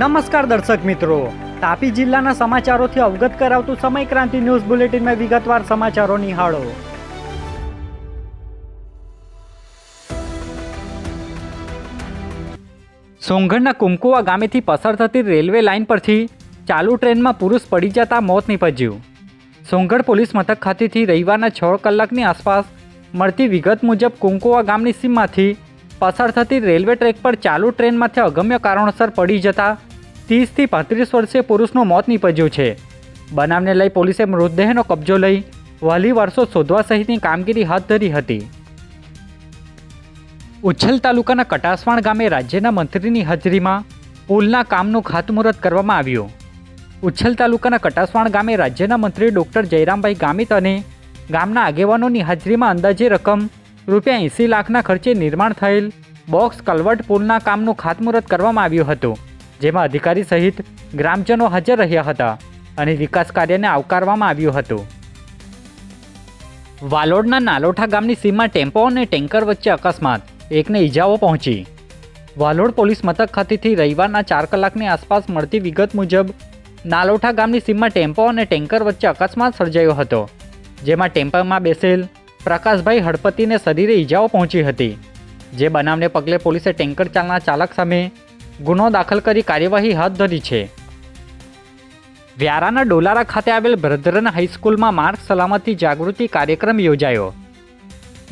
નમસ્કાર દર્શક મિત્રો. તાપી જિલ્લાના સમાચારોથી અવગત કરાવતું સમય ક્રાંતિ ન્યૂઝ બુલેટિનમાં વિગતવાર સમાચારો નિહાળો. સોંગઢના કુમકુવા ગામેથી પસાર થતી રેલવે લાઇન પરથી ચાલુ ટ્રેનમાં પુરુષ પડી જતા મોત નીપજ્યું. સોંગઢ પોલીસ મથક ખાતેથી રવિવારના છ કલાકની આસપાસ મળતી વિગત મુજબ કુંકુવા ગામની સીમમાંથી પસાર થતી રેલવે ટ્રેક પર ચાલુ ટ્રેનમાંથી અગમ્ય કારણોસર પડી જતા ત્રીસથી પાંત્રીસ વર્ષીય પુરુષનું મોત નીપજ્યું છે. બનાવને લઈ પોલીસે મૃતદેહનો કબજો લઈ વહલી વર્ષો શોધવા સહિતની કામગીરી હાથ ધરી હતી. ઉચ્છલ તાલુકાના કટાસવાણ ગામે રાજ્યના મંત્રીની હાજરીમાં પુલના કામનું ખાતમુહૂર્ત કરવામાં આવ્યું. ઉચ્છલ તાલુકાના કટાસવાણ ગામે રાજ્યના મંત્રી ડૉક્ટર જયરામભાઈ ગામિત અને ગામના આગેવાનોની હાજરીમાં અંદાજે રકમ રૂપિયા એંસી લાખના ખર્ચે નિર્માણ થયેલ બોક્સ કલવટ પુલના કામનું ખાતમુહૂર્ત કરવામાં આવ્યું હતું, જેમાં અધિકારી સહિત ગ્રામજનો હાજર રહ્યા હતા અને વિકાસ કાર્યને આવકારવામાં આવ્યું હતું. વાલોડના નાલોઠા ગામની સીમમાં ટેમ્પો અને ટેન્કર વચ્ચે અકસ્માત, એકને ઈજાઓ પહોંચી. વાલોડ પોલીસ મથક ખાતેથી રવિવારના ચાર કલાકની આસપાસ મળતી વિગત મુજબ, નાલોઠા ગામની સીમમાં ટેમ્પો અને ટેન્કર વચ્ચે અકસ્માત સર્જાયો હતો, જેમાં ટેમ્પોમાં બેસેલ પ્રકાશભાઈ હળપતિને શરીરે ઈજાઓ પહોંચી હતી, જે બનાવને પગલે પોલીસે ટેન્કર ચાલના ચાલક સામે ગુનો દાખલ કરી કાર્યવાહી હાથ ધરી છે. વ્યારાના ડોલારા ખાતે આવેલ બ્રધરન હાઈસ્કૂલમાં માર્ગ સલામતી જાગૃતિ કાર્યક્રમ યોજાયો.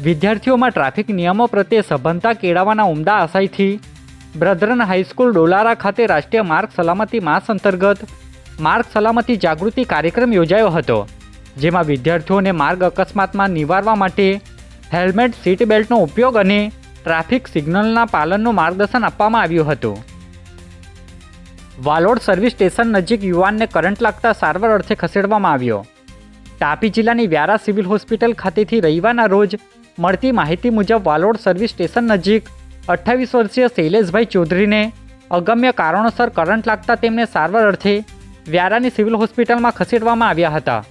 વિદ્યાર્થીઓમાં ટ્રાફિક નિયમો પ્રત્યે સભનતા કેળવવાના ઉમદા આશયથી બ્રધરન હાઈસ્કૂલ ડોલારા ખાતે રાષ્ટ્રીય માર્ગ સલામતી માસ અંતર્ગત માર્ગ સલામતી જાગૃતિ કાર્યક્રમ યોજાયો હતો. જેમાં વિદ્યાર્થીઓને માર્ગ અકસ્માતમાં નિવારવા માટે હેલ્મેટ, સીટ બેલ્ટનો ઉપયોગ અને ટ્રાફિક સિગ્નલના પાલનનું માર્ગદર્શન આપવામાં આવ્યું હતું. વાલોડ સર્વિસ સ્ટેશન નજીક યુવાનને કરંટ લાગતા સારવાર અર્થે ખસેડવામાં આવ્યો. તાપી જિલ્લાની વ્યારા સિવિલ હોસ્પિટલ ખાતેથી રવિવારના રોજ મળતી માહિતી મુજબ વાલોડ સર્વિસ સ્ટેશન નજીક અઠ્ઠાવીસ વર્ષીય શૈલેષભાઈ ચૌધરીને અગમ્ય કારણોસર કરંટ લાગતા તેમને સારવાર અર્થે વ્યારાની સિવિલ હોસ્પિટલમાં ખસેડવામાં આવ્યા હતા.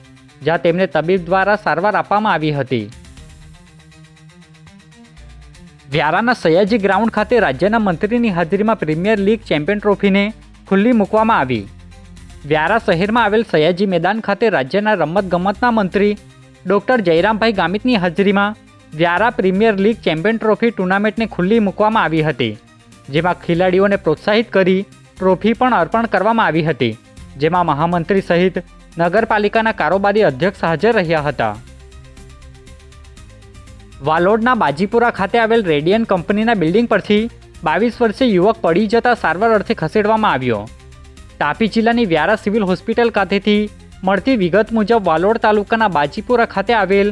જ્યાં તેમને તબીબ દ્વારા સારવાર આપવામાં આવી હતી. વ્યારાના સયાજી ગ્રાઉન્ડ ખાતે રાજ્યના મંત્રીની હાજરીમાં પ્રીમિયર લીગ ચેમ્પિયન ટ્રોફીને ખુલ્લી મૂકવામાં આવી. વ્યારા શહેરમાં આવેલ સયાજી મેદાન ખાતે રાજ્યના રમતગમતના મંત્રી ડૉક્ટર જયરામભાઈ ગામિતની હાજરીમાં Vyara premier league champion trophy ટુર્નામેન્ટને ખુલ્લી મૂકવામાં આવી હતી, જેમાં ખેલાડીઓને પ્રોત્સાહિત કરી ટ્રોફી પણ અર્પણ કરવામાં આવી હતી, જેમાં મહામંત્રી સહિત નગરપાલિકાના કારોબારી અધ્યક્ષ હાજર રહ્યા હતા. વાલોડના બાજીપુરા ખાતે આવેલ રેડિયન કંપનીના બિલ્ડિંગ પરથી બાવીસ વર્ષીય યુવક પડી જતા સારવાર અર્થે ખસેડવામાં આવ્યો. તાપી જિલ્લાની વ્યારા સિવિલ હોસ્પિટલ ખાતેથી મળતી વિગત મુજબ વાલોડ તાલુકાના બાજીપુરા ખાતે આવેલ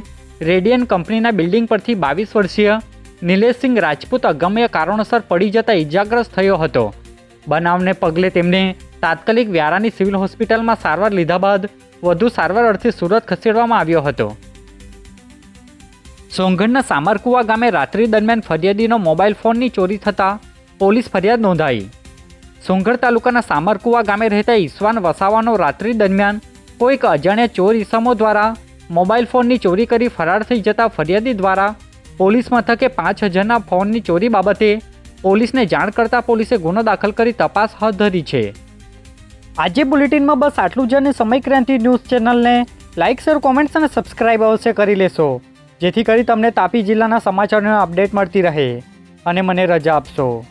રેડિયન કંપનીના બિલ્ડિંગ પરથી બાવીસ વર્ષીય નિલેશસિંહ રાજપૂત અગમ્ય કારણોસર પડી જતા ઇજાગ્રસ્ત થયો હતો. બનાવને પગલે તેમને તાત્કાલિક વ્યારાની સિવિલ હોસ્પિટલમાં સારવાર લીધા બાદ વધુ સારવાર અર્થે સુરત ખસેડવામાં આવ્યો હતો. સોંગઢના સામરકુવા ગામે રાત્રિ દરમિયાન ફરિયાદીનો મોબાઈલ ફોનની ચોરી થતાં પોલીસ ફરિયાદ નોંધાઈ. સોંગઢ તાલુકાના સામરકુવા ગામે રહેતા ઈશ્વાન વસાવાનો રાત્રિ દરમિયાન કોઈક અજાણ્યા ચોર ઈસમો દ્વારા મોબાઈલ ફોનની ચોરી કરી ફરાર થઈ જતા ફરિયાદી દ્વારા પોલીસ મથકે પાંચ હજારના ફોનની ચોરી બાબતે પોલીસને જાણ કરતા પોલીસે ગુનો દાખલ કરી તપાસ હાથ ધરી છે. આજે બુલેટિનમાં બસ આટલું જ અને સમય ક્રાંતિ ન્યૂઝ ચેનલને લાઇક શેર, કોમેન્ટ્સ અને સબસ્ક્રાઇબ અવશ્ય કરી લેશો. જેથી કરી તમને તાપી જિલ્લાના સમાચારનો અપડેટ મળતી રહે. અને મને રજા આપશો.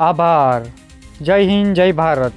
આભાર. જય હિન્દ, જય ભારત.